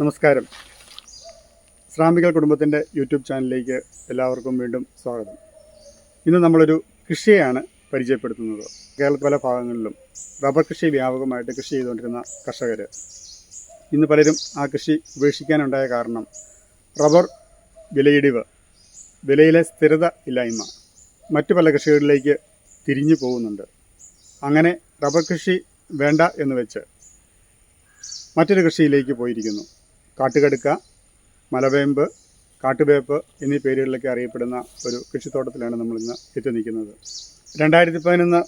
നമസ്കാരം. ശ്രാമികൾ കുടുംബത്തിന്റെ യൂട്യൂബ് ചാനലിലേക്ക് എല്ലാവർക്കും വീണ്ടും സ്വാഗതം. ഇന്ന് നമ്മളൊരു കൃഷിയെയാണ് പരിചയപ്പെടുത്തുന്നത്. കേരളത്തിൽ പല ഭാഗങ്ങളിലും റബ്ബർ കൃഷി വ്യാപകമായിട്ട് കൃഷി ചെയ്തുകൊണ്ടിരുന്ന കർഷകർ ഇന്ന് പലരും ആ കൃഷി ഉപേക്ഷിക്കാനുണ്ടായ കാരണം റബ്ബർ വിലയിടിവ് വിലയിലെ സ്ഥിരത ഇല്ലായ്മ മറ്റു പല കൃഷികളിലേക്ക് തിരിഞ്ഞു പോകുന്നുണ്ട്. അങ്ങനെ റബ്ബർ കൃഷി വേണ്ട എന്ന് വെച്ച് മറ്റൊരു കൃഷിയിലേക്ക് പോയിരിക്കുന്നു. കാട്ടുകടുക്ക മലവേമ്പ് കാട്ടുവേപ്പ് എന്നീ പേരുകളിലൊക്കെ അറിയപ്പെടുന്ന ഒരു കൃഷിത്തോട്ടത്തിലാണ് നമ്മളിന്ന് എത്തി നിൽക്കുന്നത് രണ്ടായിരത്തി പതിനൊന്ന്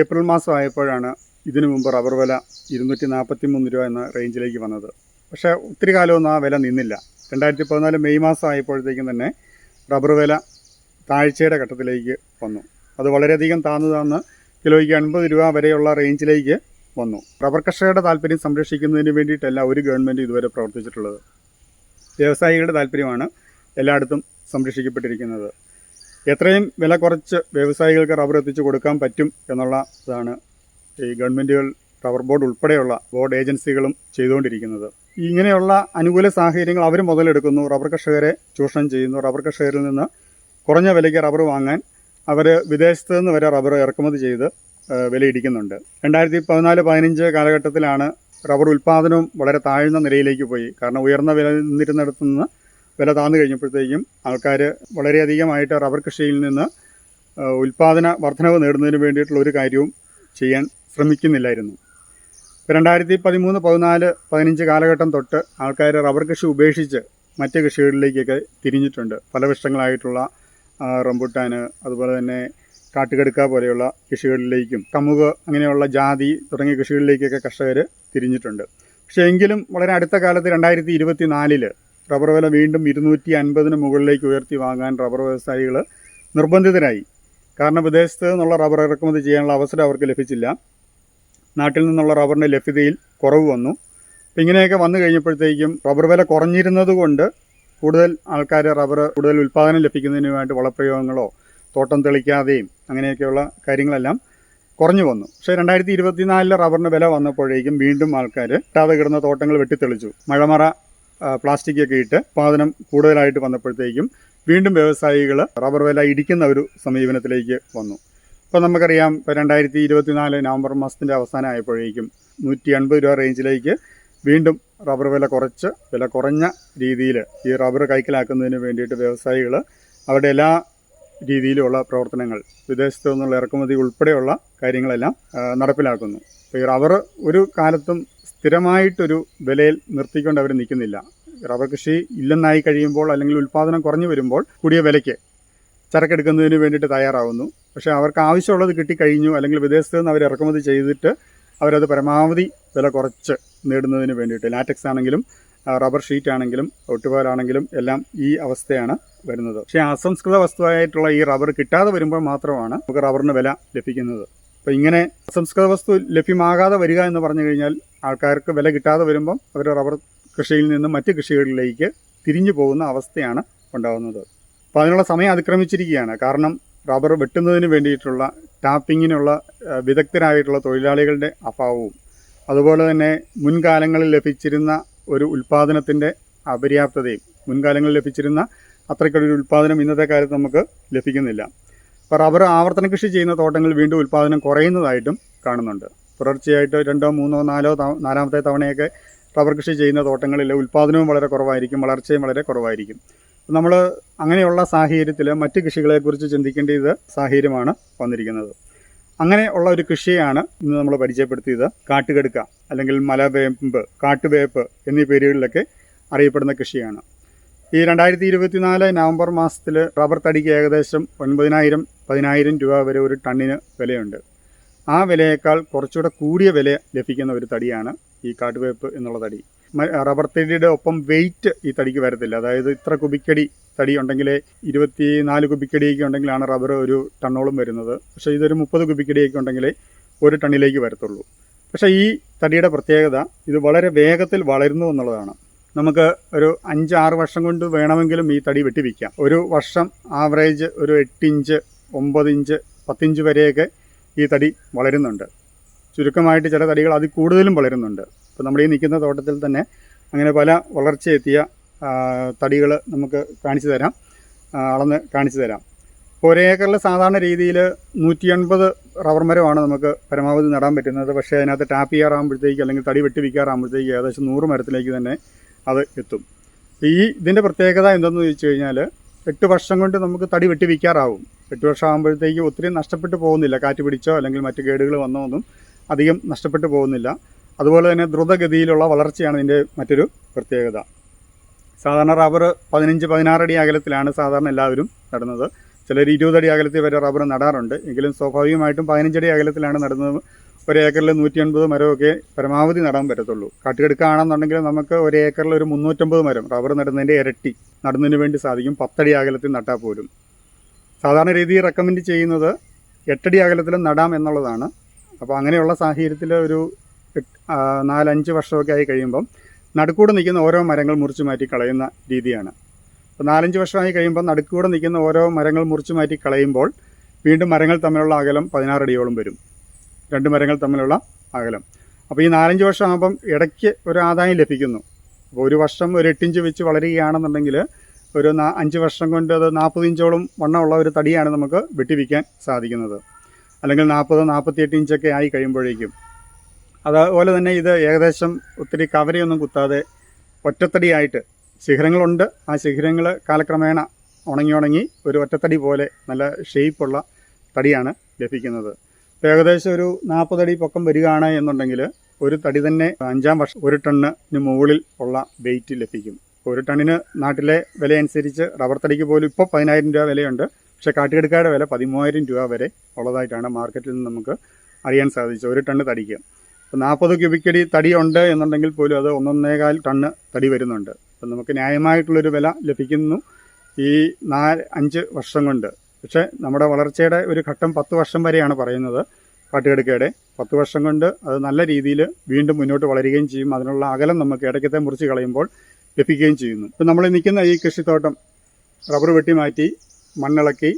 ഏപ്രിൽ മാസം ആയപ്പോഴാണ് ഇതിനു മുമ്പ് റബ്ബർ വില ഇരുന്നൂറ്റി നാൽപ്പത്തി മൂന്ന് രൂപ എന്ന റേഞ്ചിലേക്ക് വന്നത്. പക്ഷേ ഒത്തിരി കാലമൊന്നും ആ വില നിന്നില്ല. രണ്ടായിരത്തി പതിനാല് മെയ് മാസം ആയപ്പോഴത്തേക്കും തന്നെ റബ്ബർ വില താഴ്ചയുടെ ഘട്ടത്തിലേക്ക് വന്നു. അത് വളരെയധികം താന്നു താന്ന് കിലോയ്ക്ക് അൻപത് രൂപ വരെയുള്ള റേഞ്ചിലേക്ക് വന്നു. റബ്ബർ കർഷകരുടെ താല്പര്യം സംരക്ഷിക്കുന്നതിന് വേണ്ടിയിട്ടല്ല ഒരു ഗവൺമെന്റ് ഇതുവരെ പ്രവർത്തിച്ചിട്ടുള്ളത്. വ്യവസായികളുടെ താല്പര്യമാണ് എല്ലായിടത്തും സംരക്ഷിക്കപ്പെട്ടിരിക്കുന്നത്. എത്രയും വില കുറച്ച് വ്യവസായികൾക്ക് റബ്ബർ എത്തിച്ചു കൊടുക്കാൻ പറ്റും എന്നുള്ള ഇതാണ് ഈ ഗവൺമെന്റുകൾ റബ്ബർ ബോർഡ് ഉൾപ്പെടെയുള്ള ബോർഡ് ഏജൻസികളും ചെയ്തുകൊണ്ടിരിക്കുന്നത്. ഇങ്ങനെയുള്ള അനുകൂല സാഹചര്യങ്ങൾ അവർ മുതലെടുക്കുന്നു. റബ്ബർ കർഷകരെ ചൂഷണം ചെയ്യുന്നു. റബ്ബർ കർഷകരിൽ നിന്ന് കുറഞ്ഞ വിലയ്ക്ക് റബ്ബർ വാങ്ങാൻ അവർ വിദേശത്ത് നിന്ന് വരെ റബ്ബർ ഇറക്കുമതി ചെയ്ത് വിലയിടിക്കുന്നുണ്ട്. രണ്ടായിരത്തി പതിനാല് പതിനഞ്ച് കാലഘട്ടത്തിലാണ് റബ്ബർ ഉൽപ്പാദനവും വളരെ താഴ്ന്ന നിലയിലേക്ക് പോയി. കാരണം ഉയർന്ന വില നിന്നിരുന്നിടത്തു നിന്ന് വില താന്നു കഴിഞ്ഞപ്പോഴത്തേക്കും ആൾക്കാർ വളരെയധികമായിട്ട് റബ്ബർ കൃഷിയിൽ നിന്ന് ഉൽപ്പാദന വർധനവ് നേടുന്നതിന് വേണ്ടിയിട്ടുള്ള ഒരു കാര്യവും ചെയ്യാൻ ശ്രമിക്കുന്നില്ലായിരുന്നു. ഇപ്പോൾ രണ്ടായിരത്തി പതിമൂന്ന് പതിനാല് പതിനഞ്ച് കാലഘട്ടം തൊട്ട് ആൾക്കാർ റബ്ബർ കൃഷി ഉപേക്ഷിച്ച് മറ്റ് കൃഷികളിലേക്കൊക്കെ തിരിഞ്ഞിട്ടുണ്ട്. ഫലവൃക്ഷങ്ങളായിട്ടുള്ള റംബുട്ടാന് അതുപോലെ തന്നെ കാട്ടുകടുക്ക പോലെയുള്ള കൃഷികളിലേക്കും കമുക് അങ്ങനെയുള്ള ജാതി തുടങ്ങിയ കൃഷികളിലേക്കൊക്കെ കർഷകർ തിരിഞ്ഞിട്ടുണ്ട്. പക്ഷേ എങ്കിലും വളരെ അടുത്ത കാലത്ത് രണ്ടായിരത്തി ഇരുപത്തി നാലിൽ റബ്ബർ വില വീണ്ടും ഇരുന്നൂറ്റി അൻപതിന് മുകളിലേക്ക് ഉയർത്തി വാങ്ങാൻ റബ്ബർ വ്യവസായികൾ നിർബന്ധിതരായി. കാരണം വിദേശത്ത് നിന്നുള്ള റബ്ബർ ഇറക്കുമതി ചെയ്യാനുള്ള അവസരം അവർക്ക് ലഭിച്ചില്ല. നാട്ടിൽ നിന്നുള്ള റബ്ബറിന്റെ ലഭ്യതയിൽ കുറവ് വന്നു. അപ്പം ഇങ്ങനെയൊക്കെ വന്നു കഴിഞ്ഞപ്പോഴത്തേക്കും റബ്ബർ വില കുറഞ്ഞിരുന്നതുകൊണ്ട് കൂടുതൽ ആൾക്കാർ റബ്ബർ കൂടുതൽ ഉൽപ്പാദനം ലഭിക്കുന്നതിന് വേണ്ടി വളപ്രയോഗങ്ങളോ തോട്ടം തെളിക്കാതെയും അങ്ങനെയൊക്കെയുള്ള കാര്യങ്ങളെല്ലാം കുറഞ്ഞു വന്നു. പക്ഷേ രണ്ടായിരത്തി ഇരുപത്തിനാലിലെ റബ്ബറിന് വില വന്നപ്പോഴേക്കും വീണ്ടും ആൾക്കാർ ഇട്ടാതെ കിടന്ന തോട്ടങ്ങൾ വെട്ടിത്തെളിച്ചു. മഴമറ പ്ലാസ്റ്റിക് ഒക്കെ ഇട്ട് ഉത്പാദനം കൂടുതലായിട്ട് വന്നപ്പോഴത്തേക്കും വീണ്ടും വ്യവസായികൾ റബ്ബർ വില ഇടിക്കുന്ന ഒരു സമീപനത്തിലേക്ക് വന്നു. ഇപ്പോൾ നമുക്കറിയാം ഇപ്പോൾ രണ്ടായിരത്തി ഇരുപത്തിനാല് നവംബർ മാസത്തിന്റെ അവസാനം ആയപ്പോഴേക്കും നൂറ്റി അൻപത് രൂപ റേഞ്ചിലേക്ക് വീണ്ടും റബ്ബർ വില കുറച്ച് വില കുറഞ്ഞ രീതിയിൽ ഈ റബ്ബർ കൈക്കലാക്കുന്നതിന് വേണ്ടിയിട്ട് വ്യവസായികൾ അവരുടെ എല്ലാ രീതിയിലുള്ള പ്രവർത്തനങ്ങൾ വിദേശത്തു നിന്നുള്ള ഇറക്കുമതി ഉൾപ്പെടെയുള്ള കാര്യങ്ങളെല്ലാം നടപ്പിലാക്കുന്നു. ഈ റബ്ബർ ഒരു കാലത്തും സ്ഥിരമായിട്ടൊരു വിലയിൽ നിർത്തിക്കൊണ്ട് അവർ നിൽക്കുന്നില്ല. റബ്ബർ കൃഷി ഇല്ലെന്നായി കഴിയുമ്പോൾ അല്ലെങ്കിൽ ഉൽപ്പാദനം കുറഞ്ഞു വരുമ്പോൾ കൂടിയ വിലയ്ക്ക് ചരക്കെടുക്കുന്നതിന് വേണ്ടിയിട്ട് തയ്യാറാവുന്നു. പക്ഷേ അവർക്ക് ആവശ്യമുള്ളത് കിട്ടിക്കഴിഞ്ഞു അല്ലെങ്കിൽ വിദേശത്ത് നിന്ന് അവർ ഇറക്കുമതി ചെയ്തിട്ട് അവരത് പരമാവധി വില കുറച്ച് നേടുന്നതിന് വേണ്ടിയിട്ട് ലാറ്റക്സ് ആണെങ്കിലും റബ്ബർ ഷീറ്റ് ആണെങ്കിലും ഒട്ടുപാലാണെങ്കിലും എല്ലാം ഈ അവസ്ഥയാണ് വരുന്നത്. പക്ഷേ അസംസ്കൃത വസ്തുവായിട്ടുള്ള ഈ റബ്ബർ കിട്ടാതെ വരുമ്പോൾ മാത്രമാണ് നമുക്ക് റബ്ബറിന് വില ലഭിക്കുന്നത്. അപ്പോൾ ഇങ്ങനെ അസംസ്കൃത വസ്തു ലഭ്യമാകാതെ വരിക എന്ന് പറഞ്ഞു കഴിഞ്ഞാൽ ആൾക്കാർക്ക് വില കിട്ടാതെ വരുമ്പം അവർ റബ്ബർ കൃഷിയിൽ നിന്നും മറ്റ് കൃഷികളിലേക്ക് തിരിഞ്ഞു പോകുന്ന അവസ്ഥയാണ് ഉണ്ടാകുന്നത്. അപ്പോൾ അതിനുള്ള സമയം അതിക്രമിച്ചിരിക്കുകയാണ്. കാരണം റബ്ബർ വെട്ടുന്നതിന് വേണ്ടിയിട്ടുള്ള ടാപ്പിങ്ങിനുള്ള വിദഗ്ധരായിട്ടുള്ള തൊഴിലാളികളുടെ അഭാവവും അതുപോലെ തന്നെ മുൻകാലങ്ങളിൽ ലഭിച്ചിരുന്ന ഒരു ഉൽപ്പാദനത്തിന്റെ അപര്യാപ്തതയും മുൻകാലങ്ങളിൽ ലഭിച്ചിരുന്ന അത്രയ്ക്കൊരു ഉൽപ്പാദനം ഇന്നത്തെ കാലത്ത് നമുക്ക് ലഭിക്കുന്നില്ല. അപ്പോൾ റബ്ബർ ആവർത്തന കൃഷി ചെയ്യുന്ന തോട്ടങ്ങൾ വീണ്ടും ഉൽപ്പാദനം കുറയുന്നതായിട്ടും കാണുന്നുണ്ട്. തുടർച്ചയായിട്ട് രണ്ടോ മൂന്നോ നാലോ നാലാമത്തെ തവണയൊക്കെ റബ്ബർ കൃഷി ചെയ്യുന്ന തോട്ടങ്ങളിലെ ഉൽപ്പാദനവും വളരെ കുറവായിരിക്കും വളർച്ചയും വളരെ കുറവായിരിക്കും. നമ്മൾ അങ്ങനെയുള്ള സാഹചര്യത്തിൽ മറ്റ് കൃഷികളെക്കുറിച്ച് ചിന്തിക്കേണ്ട ഇത് സാഹചര്യമാണ് വന്നിരിക്കുന്നത്. അങ്ങനെ ഉള്ള ഒരു കൃഷിയാണ് ഇന്ന് നമ്മൾ പരിചയപ്പെടുത്തിയത്. കാട്ടുകടുക്ക അല്ലെങ്കിൽ മലവേമ്പ് കാട്ടുവേപ്പ് എന്നീ പേരുകളിലൊക്കെ അറിയപ്പെടുന്ന കൃഷിയാണ്. ഈ രണ്ടായിരത്തി ഇരുപത്തിനാല് നവംബർ മാസത്തിൽ റബ്ബർ തടിക്ക് ഏകദേശം ഒൻപതിനായിരം പതിനായിരം രൂപ വരെ ഒരു ടണ്ണിന് വിലയുണ്ട്. ആ വിലയേക്കാൾ കുറച്ചുകൂടെ കൂടിയ വില ലഭിക്കുന്ന ഒരു തടിയാണ് ഈ കാട്ടുവേപ്പ് എന്നുള്ള തടി. റബ്ബർ തടിയുടെ ഒപ്പം വെയിറ്റ് ഈ തടിക്ക് വരത്തില്ല. അതായത് ഇത്ര കുബിക്കടി തടി ഉണ്ടെങ്കിൽ ഇരുപത്തി നാല് കുബിക്കടിയൊക്കെ ഉണ്ടെങ്കിലാണ് റബ്ബർ ഒരു ടണ്ണോളം വരുന്നത്. പക്ഷേ ഇതൊരു മുപ്പത് കുബിക്കടിയൊക്കെ ഉണ്ടെങ്കിൽ ഒരു ടണ്ണിലേക്ക് വരത്തുള്ളൂ. പക്ഷേ ഈ തടിയുടെ പ്രത്യേകത ഇത് വളരെ വേഗത്തിൽ വളരുന്നു എന്നുള്ളതാണ്. നമുക്ക് ഒരു അഞ്ച് ആറ് വർഷം കൊണ്ട് വേണമെങ്കിലും ഈ തടി വെട്ടിവെക്കാം ഒരു വർഷം ആവറേജ് ഒരു എട്ടിഞ്ച് ഒമ്പത് ഇഞ്ച് പത്തിഞ്ച് വരെയൊക്കെ ഈ തടി വളരുന്നുണ്ട്. ചുരുക്കമായിട്ട് ചില തടികൾ അതിൽ കൂടുതലും വളരുന്നുണ്ട്. ഇപ്പോൾ നമ്മുടെ ഈ നിൽക്കുന്ന തോട്ടത്തിൽ തന്നെ അങ്ങനെ പല വളർച്ചയെത്തിയ തടികൾ നമുക്ക് കാണിച്ചു തരാം. അളന്ന് കാണിച്ചു തരാം. ഒരു ഏക്കറിൽ സാധാരണ രീതിയിൽ നൂറ്റി എൺപത് റബ്ബർ മരമാണ് നമുക്ക് പരമാവധി നടാൻ പറ്റുന്നത്. പക്ഷേ അതിനകത്ത് ടാപ്പ് ചെയ്യാറാകുമ്പോഴത്തേക്ക് അല്ലെങ്കിൽ തടി വെട്ടി വിൽക്കാറാകുമ്പോഴത്തേക്ക് ഏകദേശം നൂറ് മരത്തിലേക്ക് തന്നെ അത് എത്തും. ഈ ഇതിന്റെ പ്രത്യേകത എന്തെന്ന് ചോദിച്ചു കഴിഞ്ഞാൽ എട്ട് വർഷം കൊണ്ട് നമുക്ക് തടി വെട്ടി വിൽക്കാറാവും എട്ട് വർഷം ആകുമ്പോഴത്തേക്ക് ഒത്തിരി നഷ്ടപ്പെട്ടു പോകുന്നില്ല. കാറ്റ് പിടിച്ചോ അല്ലെങ്കിൽ മറ്റ് കേടുകൾ വന്നോ ഒന്നും അധികം നഷ്ടപ്പെട്ടു പോകുന്നില്ല. അതുപോലെ തന്നെ ദ്രുതഗതിയിലുള്ള വളർച്ചയാണ് ഇതിന്റെ മറ്റൊരു പ്രത്യേകത. സാധാരണ റബ്ബർ പതിനഞ്ച് പതിനാറടി അകലത്തിലാണ് സാധാരണ എല്ലാവരും നടുന്നത്. ചിലർ ഇരുപതടി അകലത്തിൽ വരെ റബ്ബർ നടാറുണ്ട്. എങ്കിലും സ്വാഭാവികമായിട്ടും പതിനഞ്ചടി അകലത്തിലാണ് നടുന്നത്. ഒരു ഏക്കറിൽ നൂറ്റി അൻപത് മരമൊക്കെ പരമാവധി നടാൻ പറ്റത്തുള്ളൂ. കാട്ടിയെടുക്കുകയാണെന്നുണ്ടെങ്കിൽ നമുക്ക് ഒരു ഏക്കറിൽ ഒരു മുന്നൂറ്റമ്പത് മരം റബ്ബർ നടുന്നതിന്റെ ഇരട്ടി നടുന്നതിന് വേണ്ടി സാധിക്കും. പത്തടി അകലത്തിൽ നട്ടാൽ പോലും. സാധാരണ രീതിയിൽ റെക്കമെൻഡ് ചെയ്യുന്നത് എട്ടടി അകലത്തിൽ നടാം എന്നുള്ളതാണ്. അപ്പോൾ അങ്ങനെയുള്ള സാഹചര്യത്തിൽ ഒരു നാലഞ്ച് വർഷമൊക്കെ ആയി കഴിയുമ്പം നടുക്കൂടെ നിൽക്കുന്ന ഓരോ മരങ്ങൾ മുറിച്ച് മാറ്റി കളയുന്ന രീതിയാണ്. അപ്പോൾ നാലഞ്ച് വർഷമായി കഴിയുമ്പോൾ നടുക്കൂടെ നിൽക്കുന്ന ഓരോ മരങ്ങൾ മുറിച്ച് മാറ്റി കളയുമ്പോൾ വീണ്ടും മരങ്ങൾ തമ്മിലുള്ള അകലം പതിനാറടിയോളം വരും. രണ്ട് മരങ്ങൾ തമ്മിലുള്ള അകലം. അപ്പോൾ ഈ നാലഞ്ച് വർഷം ആകുമ്പം ഇടയ്ക്ക് ഒരു ആദായം ലഭിക്കുന്നു. അപ്പോൾ ഒരു വർഷം ഒരു എട്ടിഞ്ച് വെച്ച് വളരുകയാണെന്നുണ്ടെങ്കിൽ ഒരു അഞ്ച് വർഷം കൊണ്ട് അത് നാൽപ്പത് ഇഞ്ചോളം വണ്ണമുള്ള ഒരു തടിയാണ് നമുക്ക് വെട്ടിവിൽക്കാൻ സാധിക്കുന്നത്. അല്ലെങ്കിൽ നാൽപ്പത് നാൽപ്പത്തിയെട്ട് ഇഞ്ചൊക്കെ ആയി കഴിയുമ്പോഴേക്കും. അതുപോലെ തന്നെ ഇത് ഏകദേശം ഒത്തിരി കവരയൊന്നും കുത്താതെ ഒറ്റത്തടിയായിട്ട് ശിഖരങ്ങളുണ്ട്. ആ ശിഖരങ്ങൾ കാലക്രമേണ ഉണങ്ങി ഉണങ്ങി ഒരു ഒറ്റത്തടി പോലെ നല്ല ഷേപ്പുള്ള തടിയാണ് ലഭിക്കുന്നത്. ഏകദേശം ഒരു നാൽപ്പതടി പൊക്കം വരികയാണ് എന്നുണ്ടെങ്കിൽ ഒരു തടി തന്നെ അഞ്ചാം വർഷം ഒരു ടണ്ണിന് മുകളിൽ ഉള്ള വെയിറ്റ് ലഭിക്കും. ഒരു ടണ്ണിന് നാട്ടിലെ വില അനുസരിച്ച് റബ്ബർ തടിക്ക് പോലും ഇപ്പോൾ പതിനായിരം രൂപ വിലയുണ്ട്. പക്ഷേ കാട്ടുകെടുക്കാരുടെ വില പതിമൂവായിരം രൂപ വരെ ഉള്ളതായിട്ടാണ് മാർക്കറ്റിൽ നിന്ന് നമുക്ക് അറിയാൻ സാധിച്ചത് ഒരു ടണ്ണ് തടിക്ക്. നാൽപ്പത് ക്യൂബിക്കടി തടി ഉണ്ട് എന്നുണ്ടെങ്കിൽ പോലും അത് ഒന്നൊന്നേകാൽ ടണ്ണ് തടി വരുന്നുണ്ട്. അപ്പം നമുക്ക് ന്യായമായിട്ടുള്ളൊരു വില ലഭിക്കുന്നു ഈ നാല് അഞ്ച് വർഷം കൊണ്ട്. പക്ഷേ നമ്മുടെ വളർച്ചയുടെ ഒരു ഘട്ടം പത്ത് വർഷം വരെയാണ് പറയുന്നത് കാട്ടുകടുക്കയുടെ. പത്ത് വർഷം കൊണ്ട് അത് നല്ല രീതിയിൽ വീണ്ടും മുന്നോട്ട് വളരുകയും ചെയ്യും. അതിനുള്ള അകലം നമുക്ക് ഇടയ്ക്കത്തെ മുറിച്ച് കളയുമ്പോൾ ലഭിക്കുകയും ചെയ്യുന്നു. ഇപ്പം നമ്മൾ നിൽക്കുന്ന ഈ കൃഷിത്തോട്ടം റബ്ബർ വെട്ടി മാറ്റി മണ്ണിളക്കി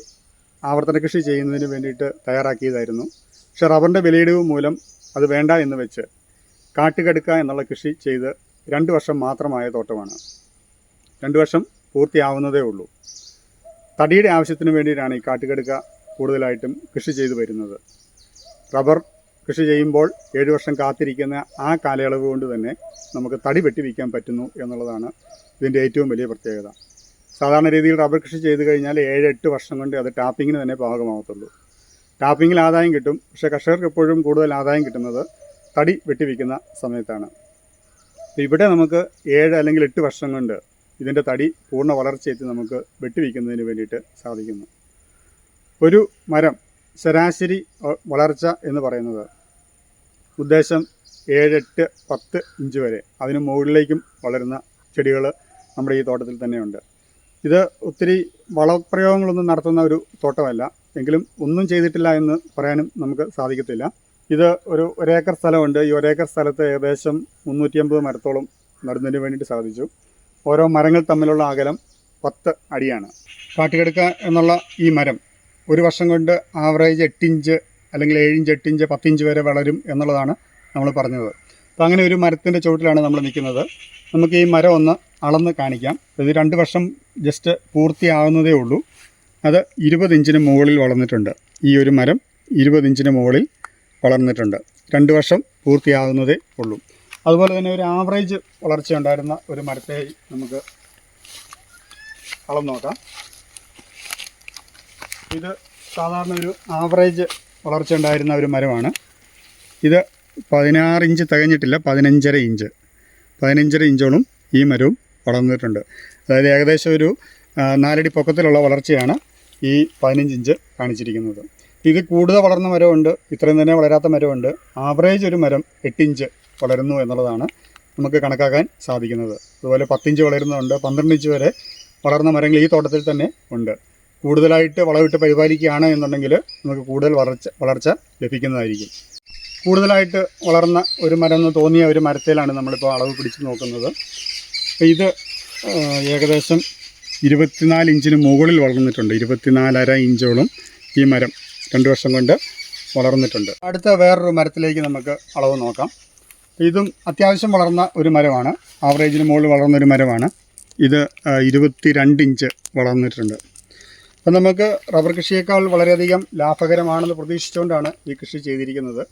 ആവർത്തന കൃഷി ചെയ്യുന്നതിന് വേണ്ടിയിട്ട് തയ്യാറാക്കിയതായിരുന്നു. പക്ഷേ റബ്ബറിന്റെ വിലയിടിവ് മൂലം അത് വേണ്ട എന്ന് വെച്ച് കാട്ടുകടുക്ക എന്നുള്ള കൃഷി ചെയ്ത് രണ്ട് വർഷം മാത്രമായ തോട്ടമാണ്. രണ്ട് വർഷം പൂർത്തിയാവുന്നതേ ഉള്ളൂ. തടിയുടെ ആവശ്യത്തിന് വേണ്ടിയിട്ടാണ് ഈ കാട്ടുകടുക്ക കൂടുതലായിട്ടും കൃഷി ചെയ്തു വരുന്നത്. റബ്ബർ കൃഷി ചെയ്യുമ്പോൾ ഏഴ് വർഷം കാത്തിരിക്കുന്ന ആ കാലയളവ് കൊണ്ട് തന്നെ നമുക്ക് തടി വെട്ടി വിൽക്കാൻ പറ്റുന്നു എന്നുള്ളതാണ് ഇതിന്റെ ഏറ്റവും വലിയ പ്രത്യേകത. സാധാരണ രീതിയിൽ റബ്ബർ കൃഷി ചെയ്ത് കഴിഞ്ഞാൽ ഏഴ് എട്ട് വർഷം കൊണ്ട് അത് ടാപ്പിങ്ങിന് തന്നെ പാകമാകത്തുള്ളൂ. ടാപ്പിങ്ങിൽ ആദായം കിട്ടും പക്ഷേ കർഷകർക്ക് എപ്പോഴും കൂടുതൽ ആദായം കിട്ടുന്നത് തടി വെട്ടിവിൽക്കുന്ന സമയത്താണ്. ഇവിടെ നമുക്ക് ഏഴ് അല്ലെങ്കിൽ എട്ട് വർഷം കൊണ്ട് ഇതിന്റെ തടി പൂർണ വളർച്ചയെത്തി നമുക്ക് വെട്ടിവിൽക്കുന്നതിന് വേണ്ടിയിട്ട് സാധിക്കുന്നു. ഒരു മരം ശരാശരി വളർച്ച എന്ന് പറയുന്നത് ഉദ്ദേശം ഏഴെട്ട് പത്ത് ഇഞ്ച് വരെ. അതിന് മുകളിലേക്കും വളരുന്ന ചെടികൾ നമ്മുടെ ഈ തോട്ടത്തിൽ തന്നെയുണ്ട്. ഇത് ഒത്തിരി വളപ്രയോഗങ്ങളൊന്നും നടത്തുന്ന ഒരു തോട്ടമല്ല. എങ്കിലും ഒന്നും ചെയ്തിട്ടില്ല എന്ന് പറയാനും നമുക്ക് സാധിക്കത്തില്ല. ഇത് ഒരു ഒരേക്കർ സ്ഥലമുണ്ട്. ഈ ഒരേക്കർ സ്ഥലത്ത് ഏകദേശം മുന്നൂറ്റി അമ്പത് മരത്തോളം നടുന്നതിന് വേണ്ടിയിട്ട് സാധിച്ചു. ഓരോ മരങ്ങൾ തമ്മിലുള്ള അകലം പത്ത് അടിയാണ്. കാട്ടുകെടുക്ക എന്നുള്ള ഈ മരം ഒരു വർഷം കൊണ്ട് ആവറേജ് എട്ടിഞ്ച് അല്ലെങ്കിൽ ഏഴിഞ്ച് എട്ടിഞ്ച് പത്തിഞ്ച് വരെ വളരും എന്നുള്ളതാണ് നമ്മൾ പറഞ്ഞത്. അപ്പോൾ അങ്ങനെ ഒരു മരത്തിന്റെ ചുവട്ടിലാണ് നമ്മൾ നിൽക്കുന്നത്. നമുക്ക് ഈ മരം ഒന്ന് അളന്ന് കാണിക്കാം. ഇത് രണ്ട് വർഷം ജസ്റ്റ് പൂർത്തിയാകുന്നതേ ഉള്ളൂ. അത് ഇരുപത് ഇഞ്ചിന് മുകളിൽ വളർന്നിട്ടുണ്ട്. ഈ ഒരു മരം ഇരുപത് ഇഞ്ചിന് മുകളിൽ വളർന്നിട്ടുണ്ട്. രണ്ട് വർഷം പൂർത്തിയാകുന്നതേ ഉള്ളൂ. അതുപോലെ തന്നെ ഒരു ആവറേജ് വളർച്ച ഉണ്ടായിരുന്ന ഒരു മരത്തെ നമുക്ക് അളന്ന് നോക്കാം. ഇത് സാധാരണ ഒരു ആവറേജ് വളർച്ച ഉണ്ടായിരുന്ന ഒരു മരമാണ്. ഇത് പതിനാറ് ഇഞ്ച് തികഞ്ഞിട്ടില്ല പതിനഞ്ചര ഇഞ്ച്. പതിനഞ്ചര ഇഞ്ചോളം ഈ മരവും വളർന്നിട്ടുണ്ട്. അതായത് ഏകദേശം ഒരു നാലടി പൊക്കത്തിലുള്ള വളർച്ചയാണ് ഈ പതിനഞ്ച് ഇഞ്ച് കാണിച്ചിരിക്കുന്നത്. ഇത് കൂടുതൽ വളർന്ന മരമുണ്ട് ഇത്രയും തന്നെ വളരാത്ത മരമുണ്ട് ആവറേജ് ഒരു മരം എട്ടിഞ്ച് വളരുന്നു എന്നുള്ളതാണ് നമുക്ക് കണക്കാക്കാൻ സാധിക്കുന്നത്. അതുപോലെ പത്തിഞ്ച് വളരുന്നുണ്ട് പന്ത്രണ്ട് ഇഞ്ച് വരെ വളർന്ന മരങ്ങൾ ഈ തോട്ടത്തിൽ തന്നെ ഉണ്ട്. കൂടുതലായിട്ട് വളവിട്ട് പരിപാലിക്കുകയാണ് എന്നുണ്ടെങ്കിൽ നമുക്ക് കൂടുതൽ വളർച്ച വളർച്ച ലഭിക്കുന്നതായിരിക്കും. കൂടുതലായിട്ട് വളർന്ന ഒരു മരം എന്ന് തോന്നിയ ഒരു മരത്തിലാണ് നമ്മളിപ്പോൾ അളവ് പിടിച്ച് നോക്കുന്നത്. ഇത് ഏകദേശം ഇരുപത്തിനാല് ഇഞ്ചിന് മുകളിൽ വളർന്നിട്ടുണ്ട്. ഇരുപത്തിനാലര ഇഞ്ചോളം ഈ മരം രണ്ട് വർഷം കൊണ്ട് വളർന്നിട്ടുണ്ട്. അടുത്ത വേറൊരു മരത്തിലേക്ക് നമുക്ക് അളവ് നോക്കാം. ഇതും അത്യാവശ്യം വളർന്ന ഒരു മരമാണ്. ആവറേജിന് മുകളിൽ വളർന്ന ഒരു മരമാണ്. ഇത് ഇരുപത്തി രണ്ട് ഇഞ്ച് വളർന്നിട്ടുണ്ട്. അപ്പം നമുക്ക് റബ്ബർ കൃഷിയേക്കാൾ വളരെയധികം ലാഭകരമാണെന്ന് പ്രതീക്ഷിച്ചുകൊണ്ടാണ് ഈ കൃഷി ചെയ്തിരിക്കുന്നത്.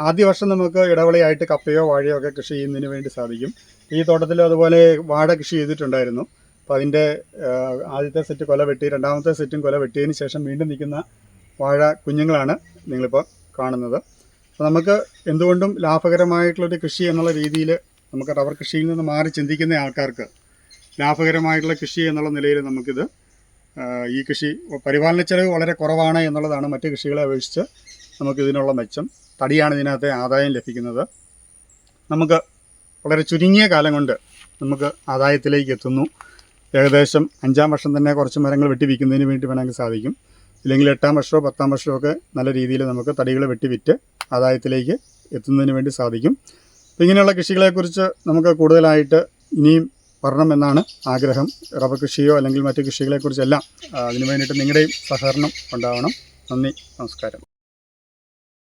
ആദ്യ വർഷം നമുക്ക് ഇടവിളയായിട്ട് കപ്പയോ വാഴയോ ഒക്കെ കൃഷി ചെയ്യുന്നതിന് വേണ്ടി സാധിക്കും. ഈ തോട്ടത്തിൽ അതുപോലെ വാഴ കൃഷി ചെയ്തിട്ടുണ്ടായിരുന്നു. അപ്പോൾ അതിന്റെ ആദ്യത്തെ സെറ്റ് കൊല വെട്ടി രണ്ടാമത്തെ സെറ്റും കൊല വെട്ടിയതിന് ശേഷം വീണ്ടും നിൽക്കുന്ന വാഴ കുഞ്ഞുങ്ങളാണ് നിങ്ങളിപ്പോൾ കാണുന്നത്. അപ്പോൾ നമുക്ക് എന്തുകൊണ്ടും ലാഭകരമായിട്ടുള്ളൊരു കൃഷി എന്നുള്ള രീതിയിൽ നമുക്ക് റബ്ബർ കൃഷിയിൽ നിന്ന് മാറി ചിന്തിക്കുന്ന ആൾക്കാർക്ക് ലാഭകരമായിട്ടുള്ള കൃഷി എന്നുള്ള നിലയിൽ നമുക്കിത് ഈ കൃഷി പരിപാലന ചെലവ് വളരെ കുറവാണ് എന്നുള്ളതാണ് മറ്റ് കൃഷികളെ അപേക്ഷിച്ച് നമുക്കിതിനുള്ള മെച്ചം. തടിയാണ് ഇതിനകത്തെ ആദായം ലഭിക്കുന്നത്. നമുക്ക് വളരെ ചുരുങ്ങിയ കാലം കൊണ്ട് നമുക്ക് ആദായത്തിലേക്ക് എത്തുന്നു. ഏകദേശം അഞ്ചാം വർഷം തന്നെ കുറച്ച് മരങ്ങൾ വെട്ടി വിൽക്കുന്നതിന് വേണ്ടി വേണമെങ്കിൽ സാധിക്കും. ഇല്ലെങ്കിൽ എട്ടാം വർഷമോ പത്താം വർഷമോ ഒക്കെ നല്ല രീതിയിൽ നമുക്ക് തടികൾ വെട്ടി വിറ്റ് ആദായത്തിലേക്ക് എത്തുന്നതിന് വേണ്ടി സാധിക്കും. ഇങ്ങനെയുള്ള കൃഷികളെക്കുറിച്ച് നമുക്ക് കൂടുതലായിട്ട് ഇനിയും പറയണമെന്നാണ് ആഗ്രഹം. റബ്ബർ കൃഷിയോ അല്ലെങ്കിൽ മറ്റു കൃഷികളെക്കുറിച്ചെല്ലാം അതിനു വേണ്ടിയിട്ട് നിങ്ങളുടെയും സഹകരണം ഉണ്ടാവണം. നന്ദി നമസ്കാരം.